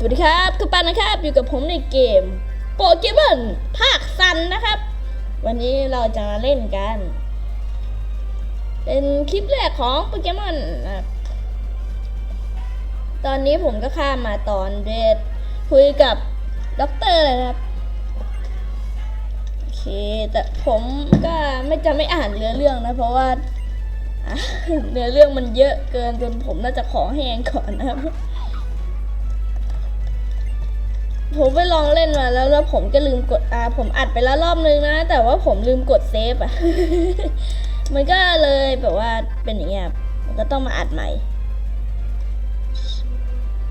สวัสดีครับคือปันนะครับ อยู่กับผมในเกมโปเกมอนภาคซันนะครับ วันนี้เราจะมาเล่นกัน เป็นคลิปแรกของโปเกมอนนะตอนนี้ผมก็ข้ามมาตอนเดทคุยกับด็อกเตอร์เลยนะครับ โอเค แต่ผมก็ไม่จะไม่อ่านเนื้อเรื่องนะ เพราะว่าเนื้อเรื่องมันเยอะเกินจนผมน่าจะขอแห้งก่อนนะครับ ผมไปลองเล่นมาแล้วแล้วผมก็ลืมกดอ่าผมอัดไปแล้วรอบนึงนะ แต่ว่าผมลืมกดเซฟอะ มันก็เลยแบบว่าเป็นอย่างเงี้ยมันก็ต้องมาอัดใหม่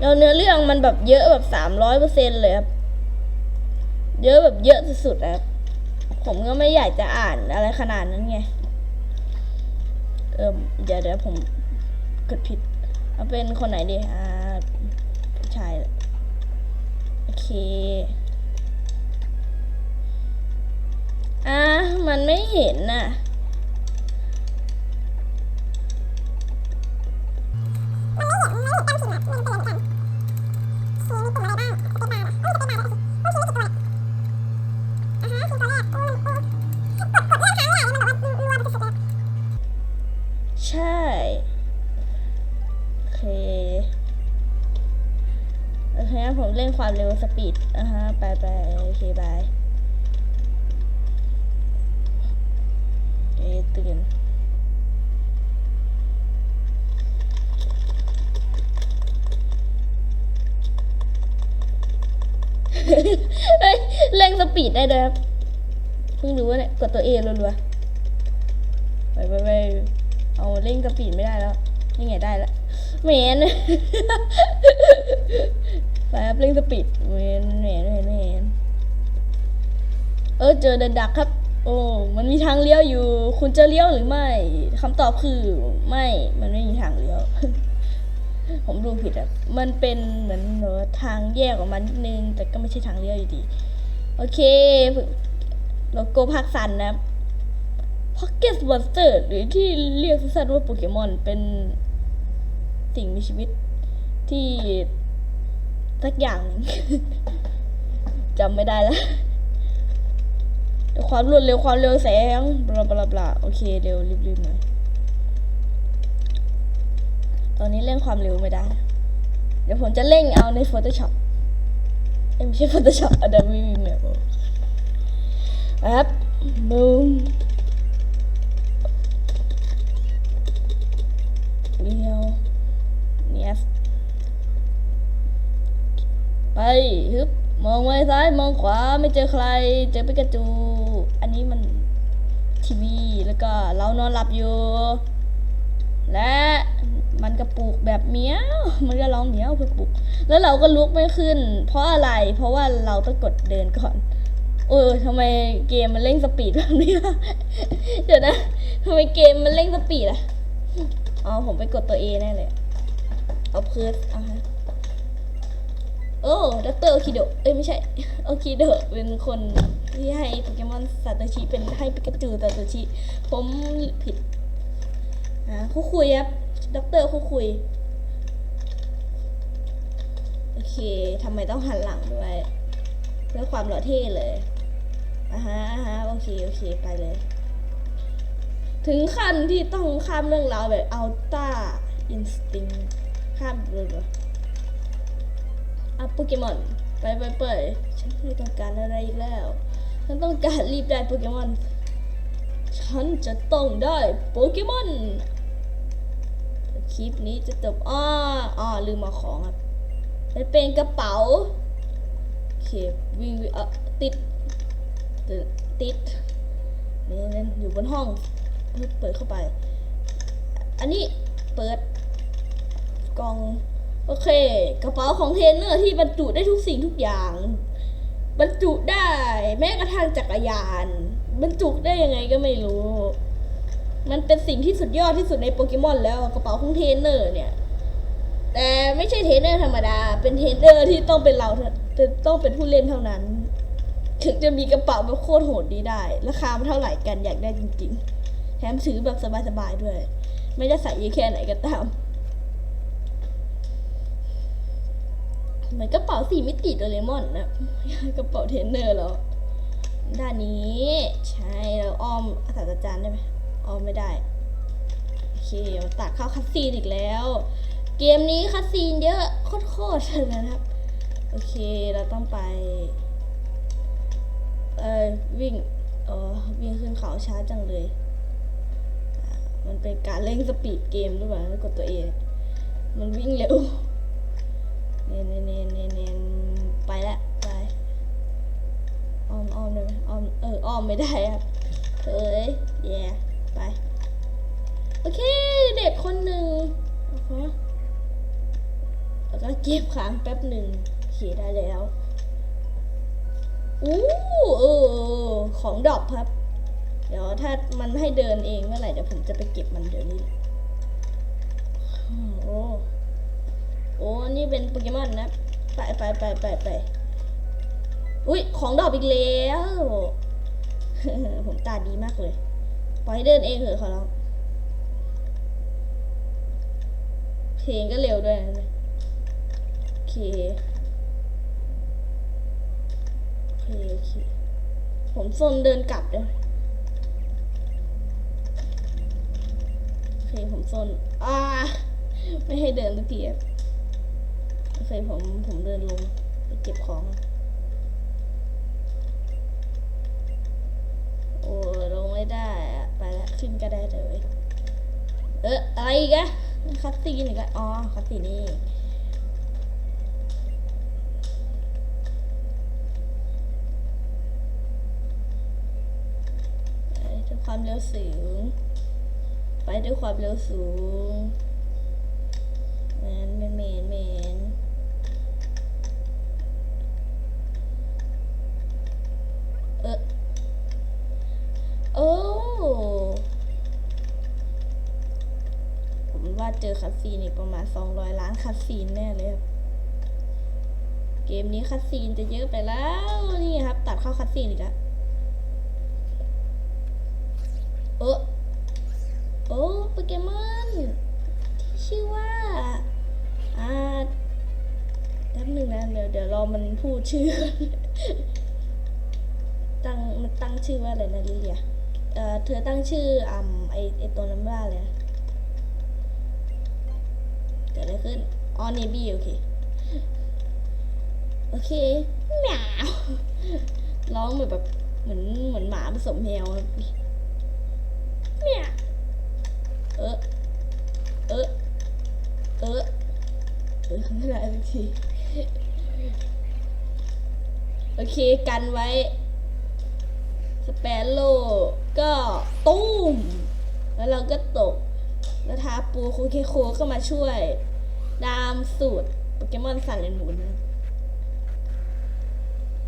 แล้วเนื้อเรื่องมันแบบเยอะแบบสามร้อยเปอร์เซ็นเลยครับ เยอะแบบเยอะสุดๆนะครับ ผมก็ไม่อยากจะอ่านอะไรขนาดนั้นไง เออเดี๋ยวเดี๋ยวผมกดผิด เอาเป็นคนไหนดีอ่าผู้ชายแหละ โอเคอะมันไม่เห็นน่ะ งั้นผมเล่นความเร็วสปีดอะฮะ ไปไปโอเคบายเอตื่นเฮ้ยเร่งสปีดได้ด้วยครับ เพิ่งรู้ว่าเนี่ย กดตัวเอรัวๆ ไปไปไปเอาเร่งสปีดไม่ได้แล้ว นี่ไงได้แล้วเหม็น เร่งสปีดเหม็นเหม็นเหนเหม็นเออเจอเดินดักครับ โอ้ มันมีทางเลี้ยวอยู่ คุณจะเลี้ยวหรือไม่คำตอบคือไม่ มันไม่มีทางเลี้ยว ผมดูผิดอะ มันเป็นเหมือนเนอทางแยกออกมานิดนึง แต่ก็ไม่ใช่ทางเลี้ยวอยู่ดี โอเคโลโก้ภาคสันนะครับ Pocket Monster หรือที่เรียกสั้นๆว่าโปเกมอน เป็นสิ่งมีชีวิตที่ สักอย่างหนึ่งจำไม่ได้แล้วความรวดเร็วความเร็วแสงบลาบลาบลาโอเคเร็วรีบๆหน่อยตอนนี้เร่งความเร็วไม่ได้ เดี๋ยวผมจะเร่งเอาใน Photoshop เอ้ยไม่ใช่ Photoshop Adobe Premiere แอปบูมเดียวเนียส ไปฮึบมองไปซ้ายมองขวาไม่เจอใคร เจอปิกาจู อันนี้มันทีวีแล้วก็เรานอนหลับอยู่ และมันกระปุกแบบเมี้ยว มันก็ร้องเมี้ยวเพื่อปลุกแล้วเราก็ลุกไม่ขึ้น เพราะอะไร เพราะว่าเราต้องกดเดินก่อน เออทำไมเกมมันเร่งสปีดแบบนี้ล่ะ เดี๋ยวนะทำไมเกมมันเร่งสปีดอะ อ๋อผมไปกดตัว A แน่เลย เอาเพิร์สอะ อ้ดรโอคิโดเอ้ยไม่ใช่โอคิโดเป็นคนที่ให้โปเกมอนซาโตชิเป็นให้ปิกาจูซาโตชิผมผิดอ่าคู่คุยครับด็อกเตอร์คู่คุยโอเคทำไมต้องหันหลังด้วยเพื่อความหล่อเท่เลยอ่าฮะอ่าฮะโอเคโอเคไปเลย ถึงขั้นที่ต้องข้ามเรื่องราวแบบอัลต้าอินสติ้งข้ามเลยเหร ออะโปเกมอน ไปไปไปฉันไม่ต้องการอะไรอีกแล้ว ฉันต้องการรีบได้โปเกมอน ฉันจะต้องได้โปเกมอน คลิปนี้จะจบอ้ออ้อลืมมาของครับมันเป็นกระเป๋าโอเควิ่งวิ่งออติดติด ติดนี่นั่นอยู่บนห้อง เปิดเข้าไป อันนี้เปิดกล่อง โอเค กระเป๋าของเทรนเนอร์ที่บรรจุได้ทุกสิ่งทุกอย่าง บรรจุได้ แม้กระทั่งจักรยาน บรรจุได้ยังไงก็ไม่รู้ มันเป็นสิ่งที่สุดยอดที่สุดในโปเกมอนแล้วกระเป๋าของเทรนเนอร์เนี่ย แต่ไม่ใช่เทรนเนอร์ธรรมดา เป็นเทรนเนอร์ที่ต้องเป็นเราต้องเป็นผู้เล่นเท่านั้น ถึงจะมีกระเป๋าแบบโคตรโหดนี้ได้ ราคามันเท่าไหร่กันอยากได้จริง ๆ แถมถือแบบสบายๆด้วย ไม่ได้ใส่เยอะแค่ไหนก็ตาม เหมือนกระเป๋าสี่มิติโดเรมอนนะกระเป๋าเทรนเนอร์เหรอด้านนี้ใช่เราอ้อมศาสาจารย์ได้ไหมอ้อมไม่ได้โอเคมาตัดเข้าคัสซีนอีกแล้ว เกมนี้คัสซีนเยอะโคตรๆเลยนะครับ โอเคเราต้องไปเออวิ่งอ๋อวิ่งขึ้นเขาช้าจังเลย มันเป็นการเร่งสปีดเกมหรือเปล่ากดตัวเอง มันวิ่งเร็ว ไม่ได้ครับเอ้ยแย่ไป โอเค เด็กคนหนึ่งแล้วก็เก็บค้างแป๊บหนึ่งเขียได้แล้วอู้เออของดอปครับ เดี๋ยวถ้ามันให้เดินเองเมื่อไหร่เดี๋ยวผมจะไปเก็บมันเดี๋ยวนี้โอ้โอ้นี่เป็นโปเกมอนนะ ไปไปไปไปไปอุ้ยของดอปอีกแล้ว ผมตาดีมากเลย ปล่อยให้เดินเองเถอะขอร้อง เพลงก็เร็วด้วยนะเนี่ยโอเคโอเคโอเค ผมโซนเดินกลับเลยโอเคผมโซนอ่าไม่ให้เดินสักทีโอเคผมผมเดินลงไปเก็บของ โอ้ลงไม่ได้อะไปละ ขึ้นก็ได้เลย เอออะไรอีกอะคัตซีนอีกอะอ๋อคัตซีนนี่ไปด้วยความเร็วสูง ไปด้วยความเร็วสูงแมนแมนแมนแมนเออโอ้ ผมว่าเจอ คัสซีนอีกประมาณ 200 ล้านคัสซีนแน่เลยครับเกมนี้คัสซีนจะเยอะไปแล้วนี่ครับ ตัดเข้าคัสซีนอีกแล้วเออโอ้โปเกมอนที่ชื่อว่าอ่าแป๊บหนึ่งนะเดี๋ยวเดี๋ยวรอมันพูดชื่อ ตั้งมันตั้งชื่อว่าอะไรนะลิเลียเอ่อเธอตั้งชื่ออ่ำไอไอตัวนั้นว่าอะไรนะ กิดอะไรขึ้นอ๋อเนบี้โอเคโอเคแมวร้องแบบแบบเหมือนเหมือนหมาผสมแมวเนี่ยเออเออเออเออไม่ได้สักทีโอเคกันไว้ สเปนโลก็ตุ้ม แล้วเราก็ตก แล้วท้าปูโคเคโคก็มาช่วยดามสูตรโปเกมอนสันเลนหมุน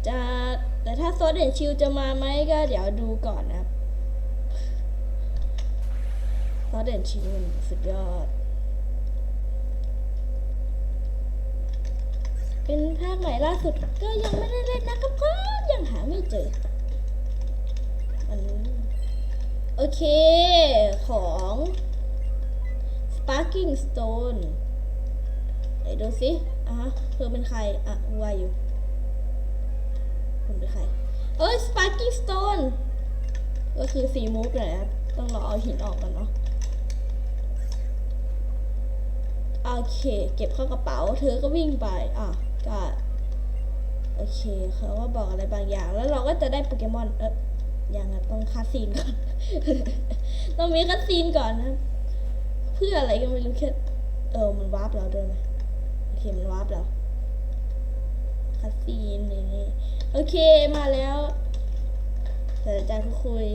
จะแต่ถ้าโซเดนชิลจะมาไหมก็เดี๋ยวดูก่อนนะครับเพราะเด่นชิวมันสุดยอด เป็นภาคใหม่ล่าสุดก็ยังไม่ได้เล่นนะครับก็ยังหาไม่เจออันนี้โอเคของ Sparking Stone ไหนดูสิอะเธอเป็นใคร อะวายอยู่คุณเป็นใคร เอ้ย Sparking Stone ก็คือสีมูฟเลยนะต้องรอเอาหินออกก่อนเนาะโอเค เก็บเข้ากระเป๋า เธอก็วิ่งไป อะก็โอเคเขาว่าบอกอะไรบางอย่าง แล้วเราก็จะได้โปเกมอน เอออย่างนั้นต้องคัดซีนก่อน ต้องมีคัดซีนก่อนนะ พื่ออะไรก็ไม่รู้แค่เออมันวาร์ปเราด้วยไหมโอเคมันวาร์ปเราคัดซีนนี่โอเคมาแล้วแต่อาจารย์คุย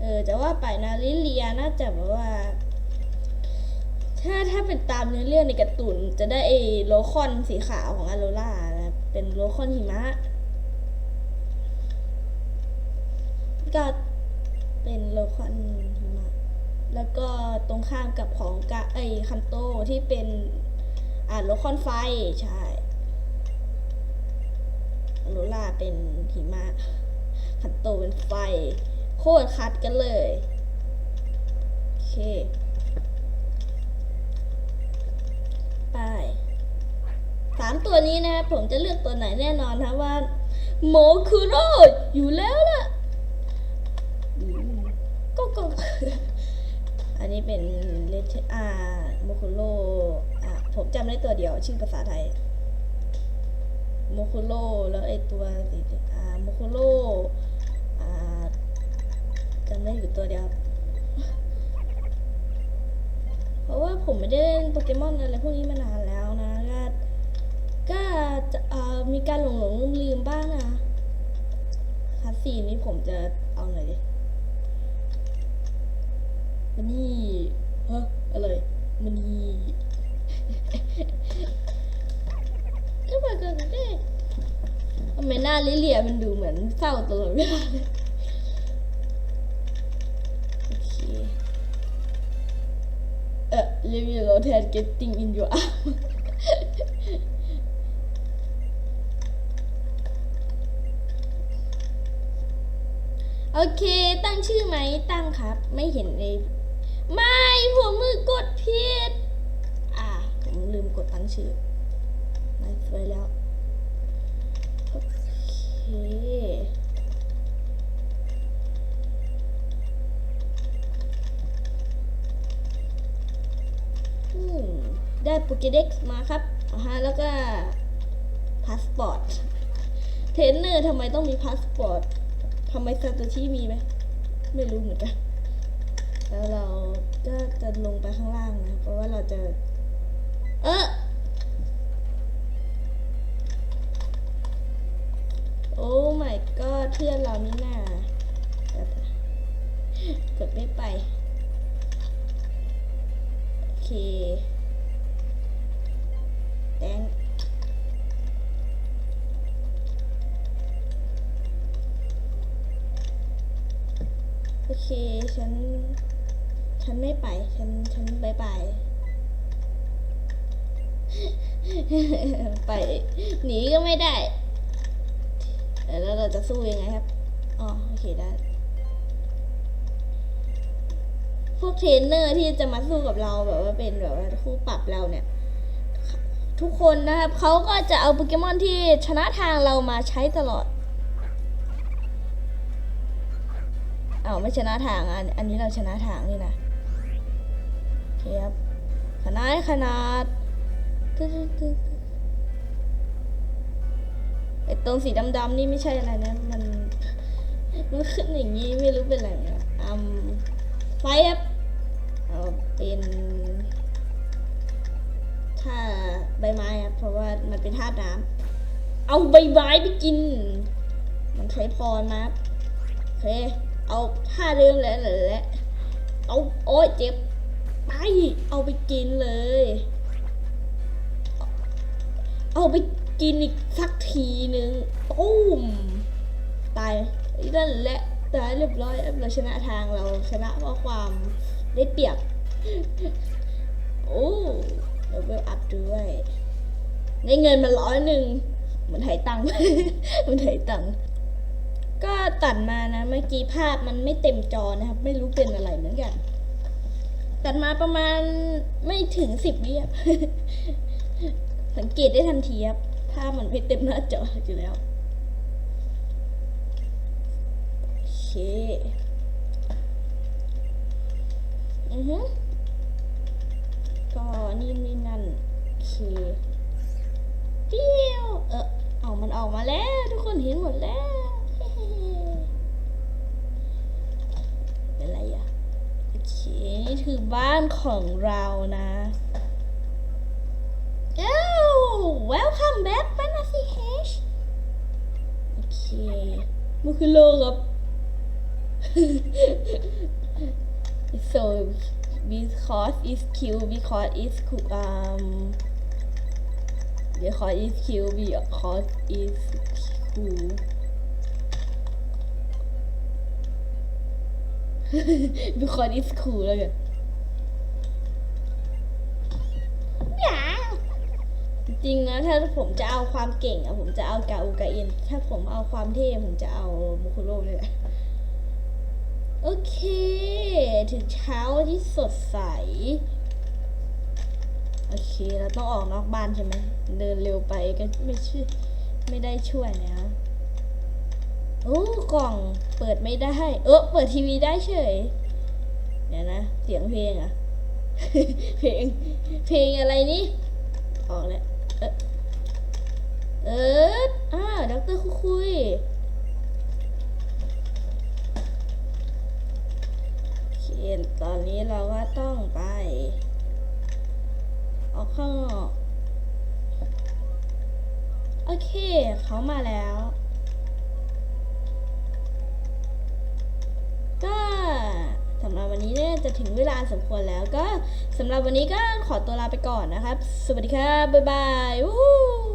เออจะว่าไปนะลิเลียน่าจะแบบว่า ถ้าถ้าเป็นตามเนื้อเรื่องในการ์ตูนจะได้ไอ้โลคอนสีขาวของอโรล่านะเป็นโลคอนหิมะก็เป็นโลคอนหิ แล้วก็ตรงข้ามกับของกะไอคันโตที่เป็นอ่าโลคอนไฟใช่อโรล่าเป็นหิมะคันโตเป็นไฟ โคตรคัดกันเลย โอเค ไปสามตัวนี้นะครับผมจะเลือกตัวไหนแน่นอนนะว่าโมคุโรอยู่แล้วล่ะอืมก็ก็ อั นี้เป็นเลทอาโมคุโรอะผมจำได้ตัวเดียวชื่อภาษาไทยโมคุโรแล้วไอตัวสีอ่าโมคุโรอ่าจำได้อยู่ตัวเดียว เพราะว่าผมไม่ได้เล่นโปเกมอนอะไรพวกนี้มานานแล้วนะ ก็ก็จะเอ่อมีการหลงหลงลืมลืมบ้างนะคัสซีนนี้ผมจะเอาหน่อยดิมัน เศร้าตลอดเวลาเลยโอเค Uh, leave me alone and getting in your arm. โอเค ตั้งชื่อไหมตั้งครับ ไม่เห็นเลยไม่ผมมือกดผิด อ่า ผมลืมกดตั้งชื่อมาสวยแล้ว ได้โปเกเด็กมาครับอ่าฮะแล้วก็พาสปอร์ต เทรนเนอร์ทำไมต้องมีพาสปอร์ตทำไมซาโตชิมีไหม ไม่รู้เหมือนกัน แล้วเราก็จะลงไปข้างล่างนะ เพราะว่าเราจะ เออ โอ้ my god เพื่อนเรานี่น่ากดไม่ไป โอเคแตงโอเค ฉัน ฉันไม่ไป ฉัน ฉันบายบาย ไป หนีก็ไม่ได้ แล้วเราจะสู้ยังไงครับ อ๋อ โอเคได้ พวกเทรนเนอร์ที่จะมาสู้กับเราแบบว่าเป็นแบบว่าคู่ปรับเราเนี่ย ทุกคนนะครับเขาก็จะเอาโปเกมอนที่ชนะทางเรามาใช้ตลอดเอ้าไม่ชนะทางอันอันนี้เราชนะทางนี่นะโอเคครับขนาดขนาดตึ๊ดตึ๊ด ไอตรงสีดำๆนี่ไม่ใช่อะไรนะ มัน มันขึ้นอย่างนี้ไม่รู้เป็นอะไรเนี่ยอืมไฟครับเอาเป็นท่าใบไม้ครับเพราะว่ามันเป็นธาตุน้ำเอาใบไม้ไปกิน มันใช้พรมาครับโอเคเอาท่าเดิมแหละแหละแหละเอาโอ้ยเจ็บไปเอาไปกินเลย เอาไป กินอีกสักทีหนึ่งตุ้มตายนั่นแหละตายเรียบร้อยเราชนะทางเราชนะเพราะความได้เปรียบ โอ้เราเวลอัพด้วยได้เงินมาร้อยหนึ่งเหมือนไถตังค์เหมือนไถตังค์ก็ตัดมานะ เมื่อกี้ภาพมันไม่เต็มจอนะครับ ไม่รู้เป็นอะไรเหมือนกัน ตัดมาประมาณไม่ถึงสิบวิสังเกตได้ทันทีครับ ภาพมันไม่เต็มหน้าจออยู่แล้ว โอเค อือฮึก็นี่นี่นั่น โอเคเดียวเออเอามันออกมาแล้ว ทุกคนเห็นหมดแล้วเป็นไรอะโอเค นี่คือบ้านของเรานะ welcome back ปานาซีเฮชโอเคมันคือโลครับ so because is Q because is Q- um because is Q because is Q because is cool แล้วกัน จริงนะถ้าผมจะเอาความเก่งอะผมจะเอากาอูกาอิน ถ้าผมเอาความเท่ผมจะเอามุคุโร่เลยแหละโอเค ถึงเช้าที่สดใส โอเคเราต้องออกนอกบ้านใช่ไหม เดินเร็วไปก็ไม่ช่วยไม่ได้ช่วยนะโอ้กล่องเปิดไม่ได้ เออเปิดทีวีได้เฉยเดี๋ยวนะ เสียงเพลงอะเพลงเพลงอะไรนี่ ออกแล้ว เออเอออ่าด็อกเตอร์คุยคุยโอเคตอนนี้เราก็ต้องไป ออกข้างนอก โอเค เขามาแล้ว ก็สำหรับ วันนี้เนี่ยจะถึงเวลาสมควรแล้วก็สำหรับวันนี้ก็ขอตัวลาไปก่อนนะครับ สวัสดีครับบ๊ายบายวู้